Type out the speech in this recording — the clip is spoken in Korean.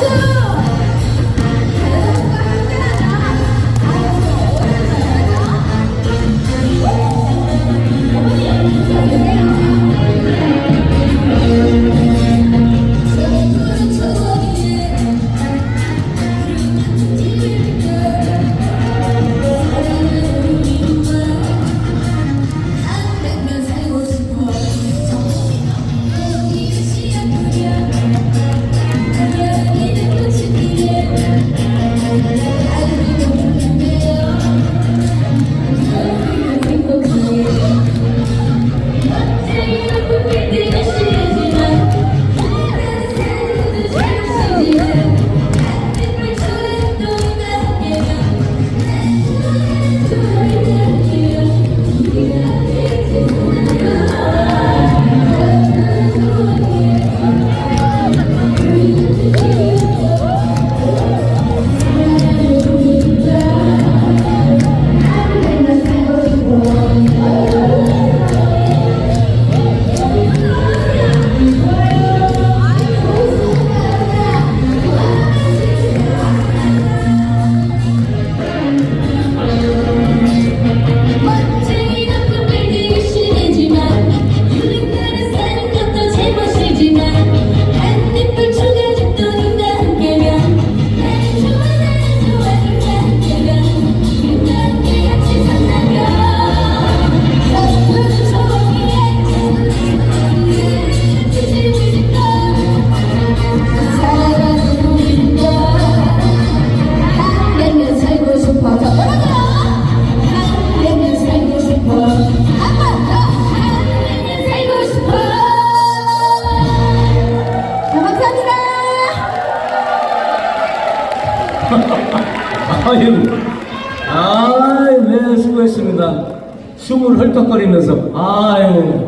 Let's go! 아유, 아유, 네, 수고했습니다. 숨을 헐떡거리면서, 아유.